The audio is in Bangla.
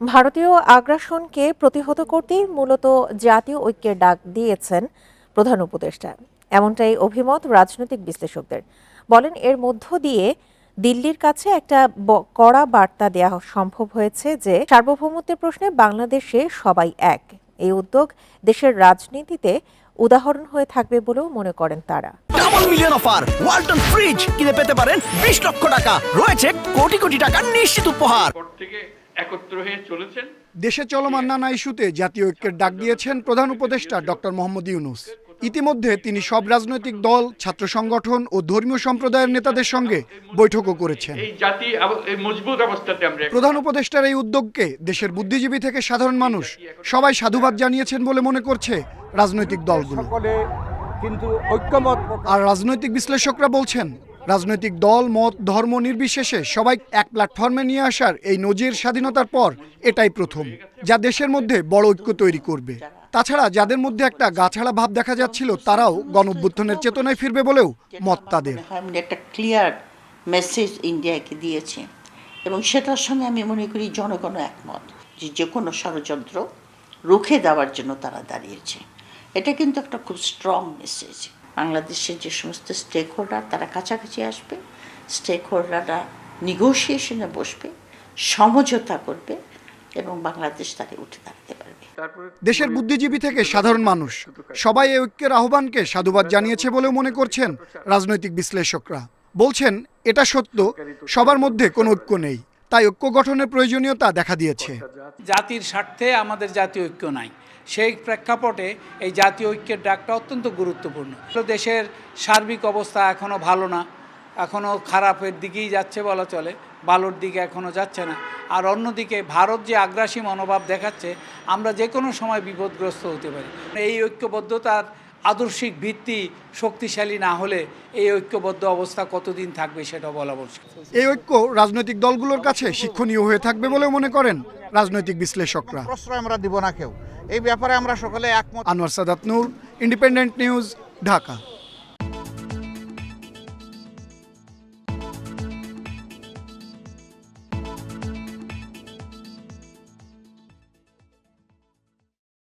ভারতীয় আগ্রাসনকে প্রতিহত করতেই মূলত জাতীয় ঐক্যের ডাক দিয়েছেন প্রধান উপদেষ্টা। এমনটাই অভিমত রাজনৈতিক বিশ্লেষকদের। বলেন এর মধ্য দিয়ে দিল্লির কাছে একটা কড়া বার্তা দেওয়া সম্ভব হয়েছে যে সার্বভৌমত্বের প্রশ্নে বাংলাদেশে সবাই এক। এই উদ্যোগ দেশের রাজনীতিতে উদাহরণ হয়ে থাকবে বলেও মনে করেন তারা। Double million offer Walton fridge কিনে পেতে পারেন বিশ লক্ষ টাকা। রয়েছে কোটি কোটি টাকার নিশ্চিত উপহার। থেকে একত্র হয়ে চলেছেন। দেশে চলমান নানা ইস্যুতে জাতীয় ঐক্যের ডাক দিয়েছেন প্রধান উপদেষ্টা ডক্টর মোহাম্মদ ইউনুস। ইতিমধ্যে তিনি সব রাজনৈতিক দল ছাত্র সংগঠন ও ধর্মীয় সম্প্রদায়ের নেতাদের সঙ্গে বৈঠকও করেছেন। এই জাতি আব- এই মজবুত অবস্থাতে আমরা প্রধান উপদেষ্টার এই উদ্যোগকে দেশের বুদ্ধিজীবী থেকে সাধারণ মানুষ সবাই সাধুবাদ জানিয়েছেন বলে মনে করছে রাজনৈতিক দলগুলো। কিন্তু ঐক্যমত আর রাজনৈতিক বিশ্লেষকরা বলছেন রাজনৈতিক দল, মত, ধর্ম নির্বিশেষে সবাই এক প্ল্যাটফর্মে নিয়ে আসার এই নজির স্বাধীনতার পর এটাই প্রথম, যা দেশের মধ্যে বড় ঐক্য তৈরি করবে। তাছাড়া যাদের মধ্যে একটা গাছাড়া ভাব দেখা যাচ্ছিল, তারাও গণ চেতনায় ফিরবে বলেও মত তাদের। একটা ক্লিয়ার মেসেজ ইন্ডিয়াকে দিয়েছে এবং সেটার সঙ্গে আমি মনে করি জনগণও একমত যে যে কোনো ষড়যন্ত্র রুখে দেওয়ার জন্য তারা দাঁড়িয়েছে। এটা কিন্তু একটা খুব স্ট্রং মেসেজ বাংলাদেশের যে সমস্ত স্টেক হোল্ডার তারা কাছাকাছি আসবে স্টেক হোল্ডাররা নিগোসিয়েশনে বসবে সমঝোতা করবে এবং বাংলাদেশ তাকে উঠে দাঁড়াতে পারবে। দেশের বুদ্ধিজীবী থেকে সাধারণ মানুষ। সবাই এই ঐক্যের আহ্বানকে সাধুবাদ জানিয়েছে বলেও মনে করছেন রাজনৈতিক বিশ্লেষকরা। বলছেন এটা সত্য সবার মধ্যে কোনো ঐক্য নেই। তাই ঐক্য গঠনের প্রয়োজনীয়তা দেখা দিয়েছে। জাতির স্বার্থে আমাদের জাতীয় ঐক্য নাই। সেই প্রেক্ষাপটে এই জাতীয় ঐক্যের ডাকটা অত্যন্ত গুরুত্বপূর্ণ। দেশের সার্বিক অবস্থা এখনও ভালো না এখনও খারাপের দিকেই যাচ্ছে বলা চলে, ভালোর দিকে এখনও যাচ্ছে না। আর অন্যদিকে ভারত যে আগ্রাসী মনোভাব দেখাচ্ছে, আমরা যে কোনো সময় বিপদগ্রস্ত হতে পারি। এই ঐক্যবদ্ধতার আদর্শিক ভিত্তি শক্তিশালী না হলে এই ঐক্যবদ্ধ অবস্থা কতদিন থাকবে সেটা বলা মুশকিল। এই ঐক্য রাজনৈতিক দলগুলোর কাছে শিক্ষণীয় হয়ে থাকবে বলে মনে করেন রাজনৈতিক বিশ্লেষকরা। প্রশ্রয় আমরা দিব না কেউ। এই ব্যাপারে আমরা সকলে একমত। Anwar Sadat Noor independent news Dhaka.